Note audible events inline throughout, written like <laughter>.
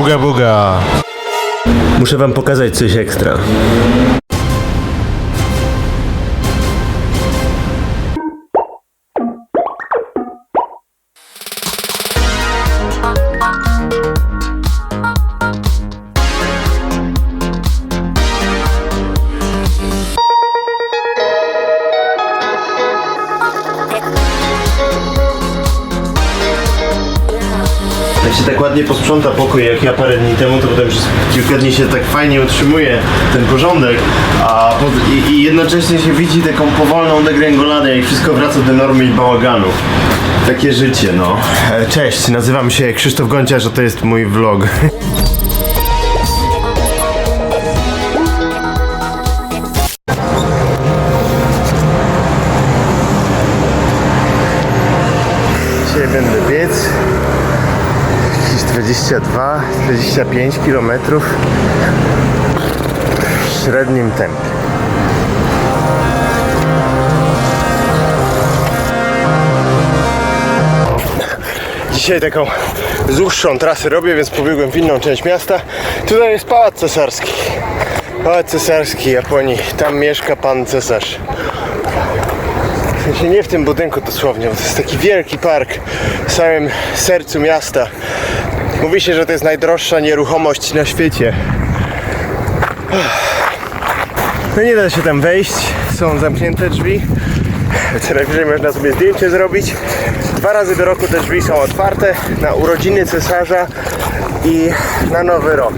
Buga buga. Muszę wam pokazać coś ekstra. Ładnie posprząta pokój jak ja parę dni temu, to potem przez kilka dni się tak fajnie utrzymuje ten porządek, a pod, i, i jednocześnie się widzi taką powolną degręgoladę i wszystko wraca do normy i bałaganu. Takie życie, no. E, Cześć, nazywam się Krzysztof Gonciarz, a to jest mój vlog. Dzisiaj będę biec jakieś 22, 25 km w średnim tempie. Dzisiaj taką dłuższą trasę robię, więc pobiegłem w inną część miasta. Tutaj jest Pałac Cesarski. Pałac Cesarski Japonii. Tam mieszka pan cesarz. W sensie nie w tym budynku dosłownie, to jest taki wielki park w samym sercu miasta. Mówi się, że to jest najdroższa nieruchomość na świecie. No nie da się tam wejść, są zamknięte drzwi. Co najwyżej można sobie zdjęcie zrobić. Dwa razy do roku te drzwi są otwarte na urodziny cesarza i na nowy rok.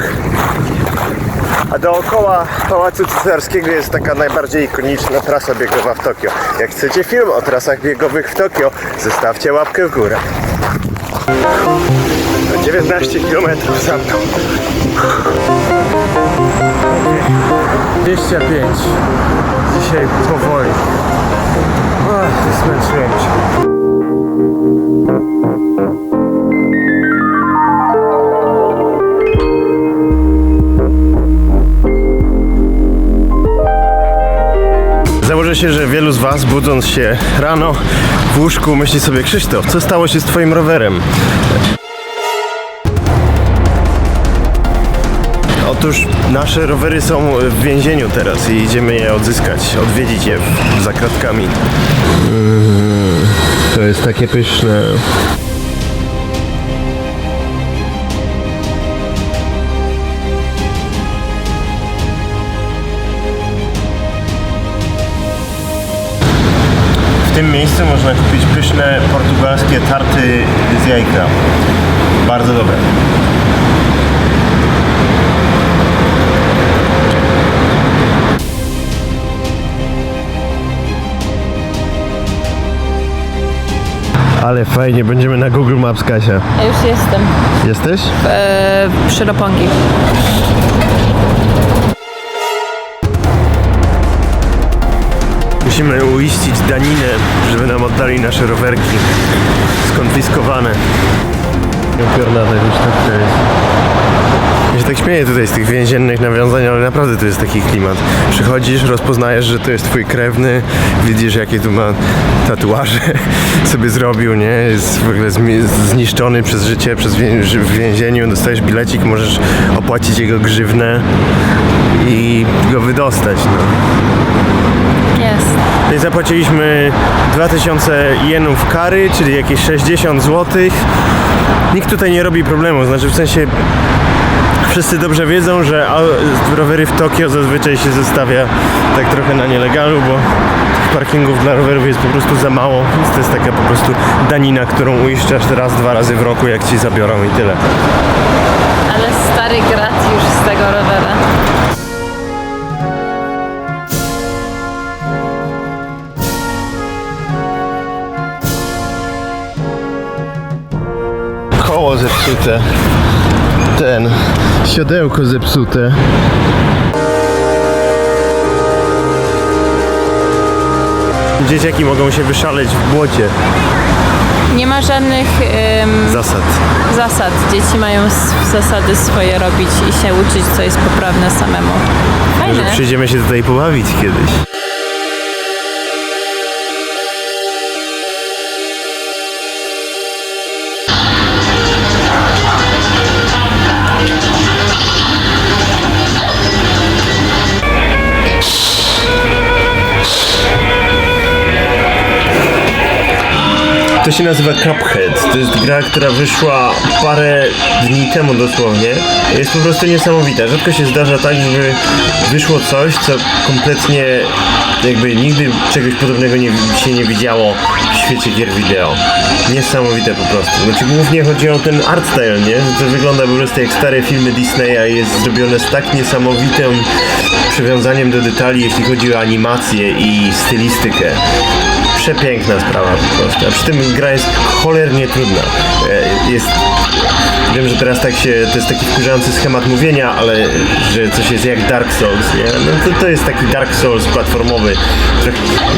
A dookoła Pałacu Cesarskiego jest taka najbardziej ikoniczna trasa biegowa w Tokio. Jak chcecie film o trasach biegowych w Tokio, zostawcie łapkę w górę. 19 km za mną. 25. Dzisiaj powoli. Ach, zmęczyłem się. Założę się, że wielu z Was budząc się rano w łóżku myśli sobie Krzysztof, co stało się z Twoim rowerem? Otóż nasze rowery są w więzieniu teraz i idziemy je odzyskać, odwiedzić je w- za kratkami. To jest takie pyszne. W tym miejscu można kupić pyszne portugalskie tarty z jajka. Bardzo dobre. Ale fajnie, będziemy na Google Maps, Kasia. Ja już jestem Jesteś? e, przy Ropongi. Musimy uiścić daninę, żeby nam oddali nasze rowerki skonfiskowane. Upiorna ta już tak jest. Się tak śmieję tutaj z tych więziennych nawiązań, ale naprawdę to jest taki klimat. Przychodzisz, rozpoznajesz, że to jest twój krewny, widzisz jakie tu ma tatuaże <laughs> sobie zrobił, nie? Jest w ogóle zniszczony przez życie, przez wię- w więzieniu, dostajesz bilecik, możesz opłacić jego grzywnę i go wydostać, no. Jest. I zapłaciliśmy 2000 jenów kary, czyli jakieś 60 zł. Nikt tutaj nie robi problemu, znaczy w sensie wszyscy dobrze wiedzą, że rowery w Tokio zazwyczaj się zostawia tak trochę na nielegalu, bo tych parkingów dla rowerów jest po prostu za mało, więc to jest taka po prostu danina, którą uiszczasz raz, dwa razy w roku, jak ci zabiorą i tyle. Ale stary grat już z tego rowera. Koło zepsute. Ten. Siodełko zepsute. Dzieciaki mogą się wyszaleć w błocie. Nie ma żadnych em, Zasad. zasad. Dzieci mają zasady swoje robić i się uczyć, co jest poprawne samemu. Może Fajne. przyjdziemy się tutaj pobawić kiedyś. To się nazywa Cuphead. To jest gra, która wyszła parę dni temu dosłownie. Jest po prostu niesamowita. Rzadko się zdarza tak, żeby wyszło coś, co kompletnie jakby nigdy czegoś podobnego nie, się nie widziało w świecie gier wideo. Niesamowite po prostu. Znaczy głównie chodzi o ten art style, nie? To wygląda po prostu jak stare filmy Disneya i jest zrobione z tak niesamowitym przywiązaniem do detali, jeśli chodzi o animację i stylistykę przepiękna sprawa po prostu. A przy tym gra jest cholernie trudna. E, Jest. Wiem, że teraz tak się. To jest taki wkurzający schemat mówienia, ale że coś jest jak Dark Souls, nie? No to, to jest taki Dark Souls platformowy.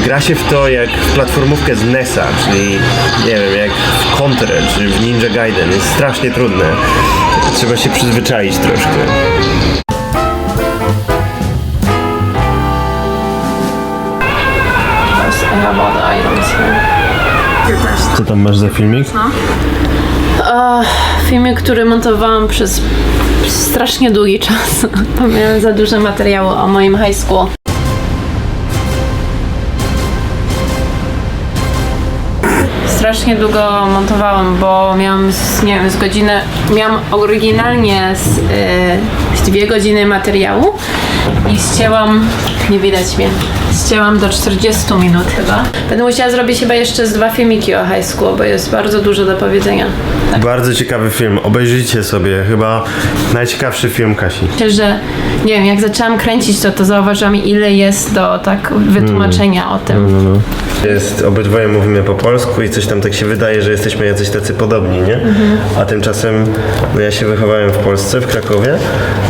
Gra się w to jak w platformówkę z NES-a, czyli nie wiem, jak w Contra czy w Ninja Gaiden. Jest strasznie trudne. Trzeba się przyzwyczaić troszkę. I have all the items here. Co tam masz za filmik? Filmie, który montowałam przez strasznie długi czas, <laughs> bo miałem za dużo materiału o moim high school. Strasznie długo montowałam, bo miałam z, nie wiem, z godzinę, miałam oryginalnie z, y, z dwie godziny materiału i ścięłam, nie widać mnie, ścięłam do 40 minut chyba. Będę musiała zrobić chyba jeszcze z dwa filmiki o high school, bo jest bardzo dużo do powiedzenia. Bardzo ciekawy film. Obejrzyjcie sobie. Chyba najciekawszy film Kasi. Myślę, że nie wiem, jak zaczęłam kręcić to, to zauważyłam ile jest do tak wytłumaczenia o tym. Jest, obydwoje mówimy po polsku i coś tam tak się wydaje, że jesteśmy jacyś tacy podobni, nie? A tymczasem no ja się wychowałem w Polsce, w Krakowie,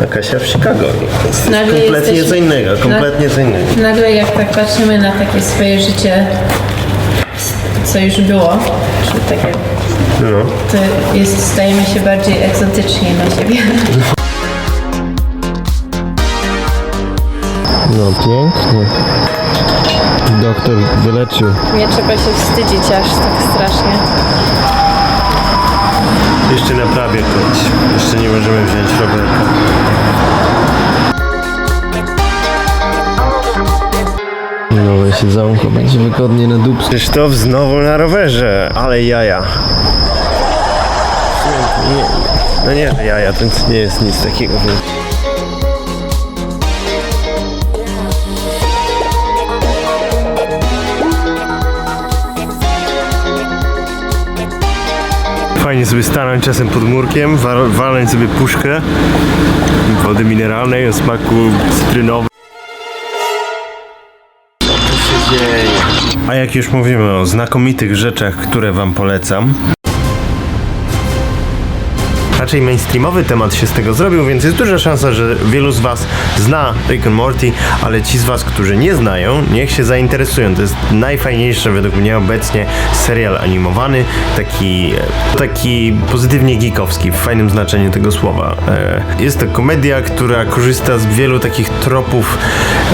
a Kasia w Chicago. Jest kompletnie jesteśmy- co innego, kompletnie co innego. Nagle jak tak patrzymy na takie swoje życie, co już było, czyli takie, No. to jest, stajemy się bardziej egzotyczni na siebie. No pięknie. Doktor wyleczył. Nie trzeba się wstydzić aż tak strasznie. Jeszcze naprawię kogoś. Jeszcze nie możemy wziąć rowerka. Nowe siedzonko, będzie wygodnie na dupce. Krzysztof znowu na rowerze, ale jaja. Nie, nie, no nie, że jaja, to nie jest nic takiego. Fajnie sobie stanąć czasem pod murkiem, wa- walnąć sobie puszkę wody mineralnej o smaku cytrynowym. A jak już mówimy o znakomitych rzeczach, które wam polecam, raczej mainstreamowy temat się z tego zrobił, więc jest duża szansa, że wielu z Was zna Rick and Morty, ale ci z Was, którzy nie znają, niech się zainteresują. To jest najfajniejszy według mnie obecnie serial animowany, taki, taki pozytywnie geekowski, w fajnym znaczeniu tego słowa. E, Jest to komedia, która korzysta z wielu takich tropów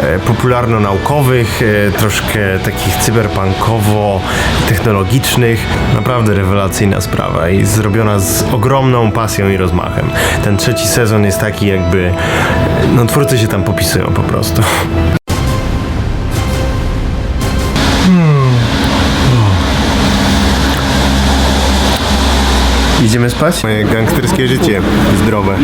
e, popularno-naukowych, e, troszkę takich cyberpunkowo-technologicznych. Naprawdę rewelacyjna sprawa i zrobiona z ogromną pasją i rozmachem. Ten trzeci sezon jest taki jakby, no twórcy się tam popisują po prostu. Idziemy spać? Moje gangsterskie życie zdrowe.